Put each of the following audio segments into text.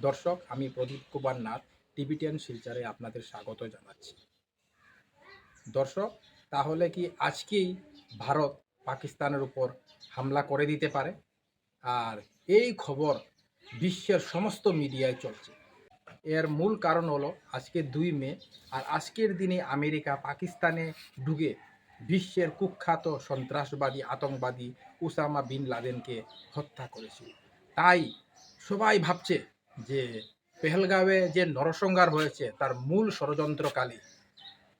দর্শক, আমি প্রদীপ কুমার নাথ, টিভিটিএন শিলচারে আপনাদের স্বাগত জানাচ্ছি। দর্শক, তাহলে কি আজকেই ভারত পাকিস্তানের উপর হামলা করে দিতে পারে? আর এই খবর বিশ্বের সমস্ত মিডিয়ায় চলছে। এর মূল কারণ হলো, আজকে দুই মে, আর আজকের দিনে আমেরিকা পাকিস্তানে ঢুকে বিশ্বের কুখ্যাত সন্ত্রাসবাদী, আতঙ্কবাদী উসামা বিন লাদেনকে হত্যা করেছিল। তাই সবাই ভাবছে যে পেহেলগাঁওয়ে যে নরসংহার হয়েছে, তার মূল ষড়যন্ত্রকালী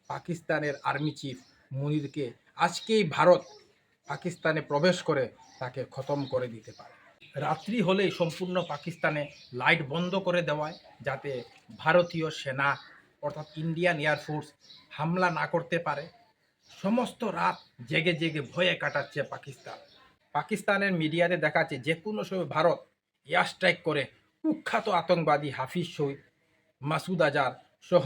পাকিস্তানের আর্মি চিফ মুনিরকে আজকেই ভারত পাকিস্তানে প্রবেশ করে তাকে খতম করে দিতে পারে। রাত্রি হলেই সম্পূর্ণ পাকিস্তানে লাইট বন্ধ করে দেওয়ায়, যাতে ভারতীয় সেনা, অর্থাৎ ইন্ডিয়ান এয়ারফোর্স হামলা না করতে পারে। সমস্ত রাত জেগে জেগে ভয়ে কাটাচ্ছে পাকিস্তান। পাকিস্তানের মিডিয়াতে দেখাচ্ছে যে কোনো সময় ভারত এয়ার স্ট্রাইক করে কুখ্যাত আতঙ্কবাদী হাফিজ শহীদ মাসুদ আজার সহ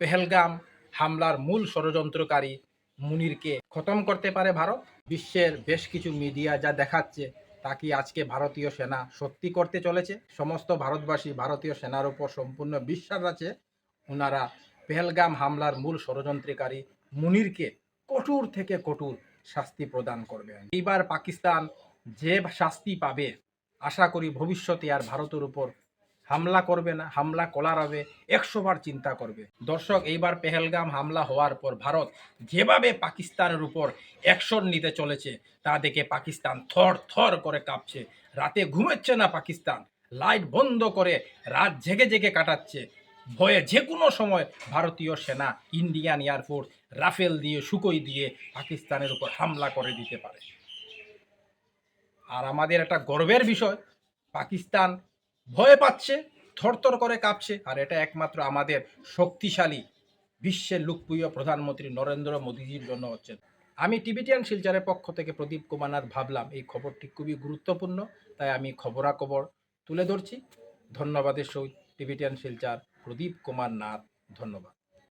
পেহেলগাম হামলার মূল ষড়যন্ত্রকারী মুনিরকে খতম করতে পারে ভারত। বিশ্বের বেশ কিছু মিডিয়া যা দেখাচ্ছে তা কি আজকে ভারতীয় সেনা সত্যি করতে চলেছে? সমস্ত ভারতবাসী ভারতীয় সেনার উপর সম্পূর্ণ বিশ্বাস আছে? ওনারা পেহেলগাম হামলার মূল ষড়যন্ত্রকারী মুনিরকে কঠোর থেকে কঠোর শাস্তি প্রদান করবেন। এইবার পাকিস্তান যে শাস্তি পাবে আশা করি ভবিষ্যতে আর ভারতের উপর হামলা করবে না, হামলা করার হবে একশো বার চিন্তা করবে। দর্শক, এইবার পেহেলগাম হামলা হওয়ার পর ভারত যেভাবে পাকিস্তানের উপর অ্যাকশন নিতে চলেছে, তা দেখে পাকিস্তান থর থর করে কাঁপছে। রাতে ঘুমাচ্ছে না পাকিস্তান, লাইট বন্ধ করে রাত জেগে জেগে কাটাচ্ছে। ভয়ে যে কোনো সময় ভারতীয় সেনা, ইন্ডিয়ান এয়ারফোর্স রাফেল দিয়ে, সুকই দিয়ে পাকিস্তানের উপর হামলা করে দিতে পারে। আর আমাদের একটা গর্বের বিষয়, পাকিস্তান ভয় পাচ্ছে, থরথর করে কাঁপছে, আর এটা একমাত্র আমাদের শক্তিশালী বিশ্বের লোকপ্রিয় প্রধানমন্ত্রী নরেন্দ্র মোদীজির জন্য হচ্ছে। আমি টিবিটিয়ান শিলচারের পক্ষ থেকে প্রদীপ কুমার নাথ ভাবলাম, এই খবরটি খুবই গুরুত্বপূর্ণ, তাই আমি খবরাখবর তুলে ধরছি। ধন্যবাদের সহিত টিবিটিয়ান শিলচার প্রদীপ কুমার নাথ, ধন্যবাদ।